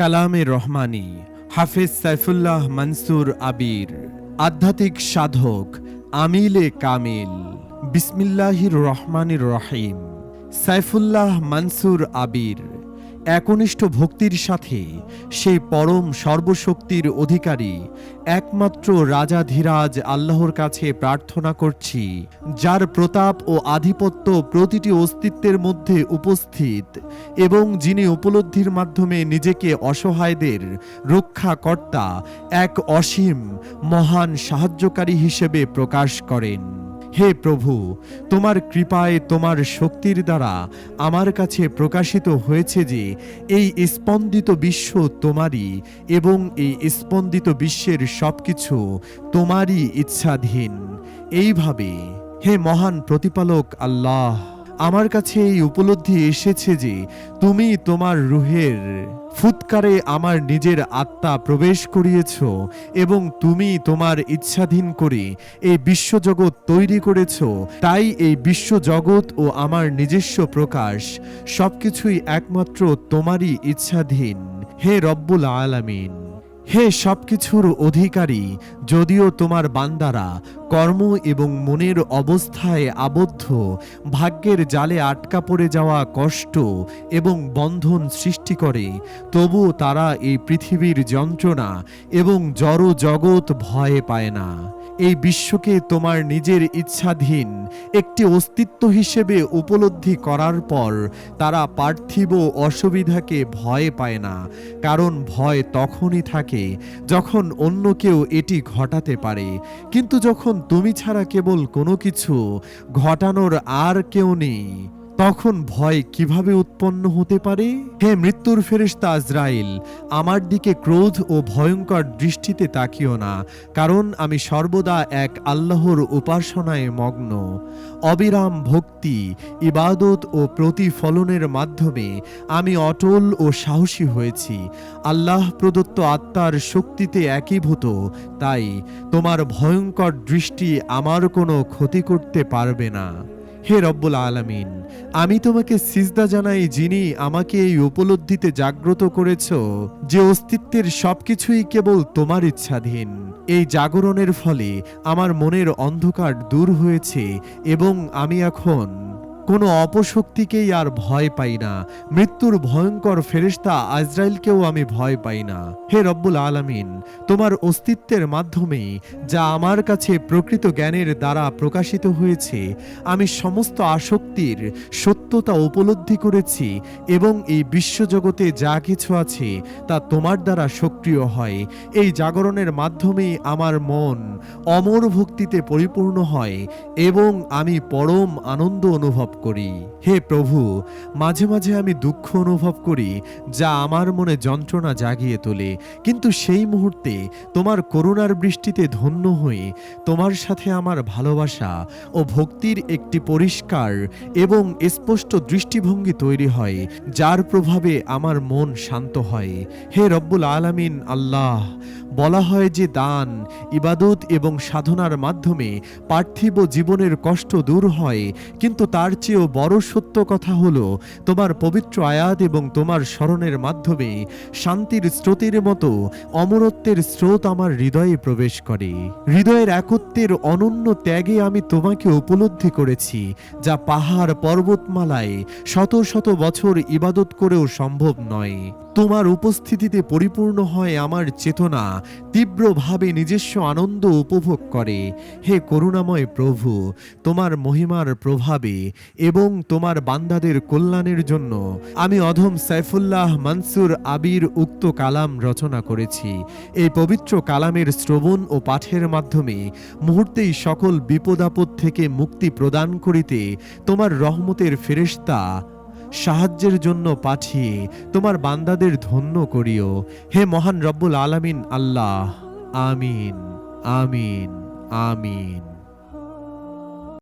কালামে রহমানি, হাফেজ সাইফুল্লাহ মনসুর আবির, আধ্যাত্মিক সাধক আমিলে কামিল, বিসমিল্লাহির রহমানির রহিম, সাইফুল্লাহ মনসুর আবির। একনিষ্ঠ ভক্তির সাথে সেই পরম সর্বশক্তির অধিকারী, একমাত্র রাজাধীরাজ আল্লাহর কাছে প্রার্থনা করছি, যার প্রতাপ ও আধিপত্য প্রতিটি অস্তিত্বের মধ্যে উপস্থিত এবং যিনি উপলব্ধির মাধ্যমে নিজেকে অসহায়দের রক্ষাকর্তা, এক অসীম, মহান সাহায্যকারী হিসেবে প্রকাশ করেন। হে প্রভু, তোমার কৃপায়, তোমার শক্তির দ্বারা আমার কাছে প্রকাশিত হয়েছে যে এই স্পন্দিত বিশ্ব তোমারই এবং এই স্পন্দিত বিশ্বের সব কিছু তোমারই ইচ্ছাধীন। এইভাবে হে মহান প্রতিপালক আল্লাহ আমার কাছে এই উপলব্ধি এসেছে যে তুমি তোমার রুহের ফুৎকারে আমার নিজের আত্মা প্রবেশ করিয়েছ এবং তুমি তোমার ইচ্ছাধীন করে এই বিশ্বজগৎ তৈরি করেছ। তাই এই বিশ্বজগৎ ও আমার নিজস্ব প্রকাশ সবকিছুই একমাত্র তোমারই ইচ্ছাধীন। হে রব্বুল আলামিন। হে সবকিছুর অধিকারী, যদিও তোমার বান্দারা কর্ম এবং মনের অবস্থায় আবদ্ধ, ভাগ্যের জালে আটকা পড়ে যাওয়া কষ্ট এবং বন্ধন সৃষ্টি করে, তবুও তারা এই পৃথিবীর যন্ত্রণা এবং জড় জগৎ ভয় পায় না। এই বিশ্বকে তোমার নিজের ইচ্ছাধীন, একটি অস্তিত্ব হিসেবে উপলব্ধি করার পর তারা পার্থিব অসুবিধাকে ভয় পায় না, কারণ ভয় তখনই থাকে যখন অন্য কেউ এটি ঘটাতে পারে। কিন্তু যখন তুমি ছাড়া কেবল কোনো কিছু, ঘটানোর আর কেউ নেই। তখন ভয় কীভাবে উৎপন্ন হতে পারে? হে মৃত্যুর ফেরেশতা আজরাইল, আমার দিকে ক্রোধ ও ভয়ঙ্কর দৃষ্টিতে তাকিও না, কারণ আমি সর্বদা এক আল্লাহর উপাসনায় মগ্ন। অবিরাম ভক্তি, ইবাদত ও প্রতিফলনের মাধ্যমে আমি অটল ও সাহসী হয়েছি। আল্লাহ প্রদত্ত আত্মার শক্তিতে একীভূত, তাই তোমার ভয়ঙ্কর দৃষ্টি আমার কোনো ক্ষতি করতে পারবে না। হে রব্বুল আলামিন, আমি তোমাকে সিজদা জানাই যিনি আমাকে এই উপলব্ধিতে জাগ্রত করেছ, যে অস্তিত্বের সবকিছুই কেবল তোমার ইচ্ছাধীন। এই জাগরণের ফলে আমার মনের অন্ধকার দূর হয়েছে এবং আমি এখন কোনো অপশক্তিকেই আর ভয় পাই না। মৃত্যুর ভয়ঙ্কর ফেরেশতা আজরাইলকেও আমি ভয় পাই না। হে রব্বুল আলামিন, তোমার অস্তিত্বের মাধ্যমে যা আমার কাছে প্রকৃত জ্ঞানের দ্বারা প্রকাশিত হয়েছে, আমি সমস্ত আসক্তির সত্যতা উপলব্ধি করেছি এবং এই বিশ্বজগতে যা কিছু আছে তা তোমার দ্বারা সক্রিয় হয়। এই জাগরণের মাধ্যমেই আমার মন অমর ভক্তিতে পরিপূর্ণ হয় এবং আমি পরম আনন্দ অনুভব করি। হে প্রভু, মাঝে মাঝে আমি দুঃখ অনুভব করি, যা আমার মনে যন্ত্রণা জাগিয়ে তোলে। কিন্তু সেই মুহূর্তে তোমার করুণার বৃষ্টিতে ধন্য হয়ে তোমার সাথে আমার ভালোবাসা ও ভক্তির একটি পরিষ্কার এবং স্পষ্ট দৃষ্টিভঙ্গি তৈরি হয়, যার প্রভাবে আমার মন শান্ত হয়। হে রব্বুল আলামিন, আল্লাহ, বলা হয় যে দান, ইবাদত এবং সাধনার মাধ্যমে পার্থিব জীবনের কষ্ট দূর হয়, কিন্তু তার চেয়েও বড় সত্য কথা হলো, তোমার পবিত্র আয়াত এবং তোমার স্মরণের মাধ্যমে শান্তির স্রোতের মতো অমরত্বের স্রোত আমার হৃদয়ে প্রবেশ করে। হৃদয়ের একত্বের অনন্য ত্যাগে আমি তোমাকে উপলব্ধি করেছি, যা পাহাড় পর্বতমালায় শত শত বছর ইবাদত করেও সম্ভব নয়। তোমার উপস্থিতিতে পরিপূর্ণ হয় আমার চেতনা, তীব্রভাবে নিজস্ব আনন্দ উপভোগ করে। হে করুণাময় প্রভু, তোমার মহিমার প্রভাবে এবং তোমার বান্দাদের কল্যাণের জন্য আমি অধম সাইফুল্লাহ মনসুর আবির উক্ত কালাম রচনা করেছি। এই পবিত্র কালামের শ্রবণ ও পাঠের মাধ্যমে মুহূর্তেই সকল বিপদাপদ থেকে মুক্তি প্রদান করিতে তোমার রহমতের ফেরেশতা সাহায্যের জন্য পাঠিয়ে তোমার বান্দাদের ধন্য করিও। হে মহান রব্বুল আলামিন, আল্লাহ। আমিন আমিন আমিন।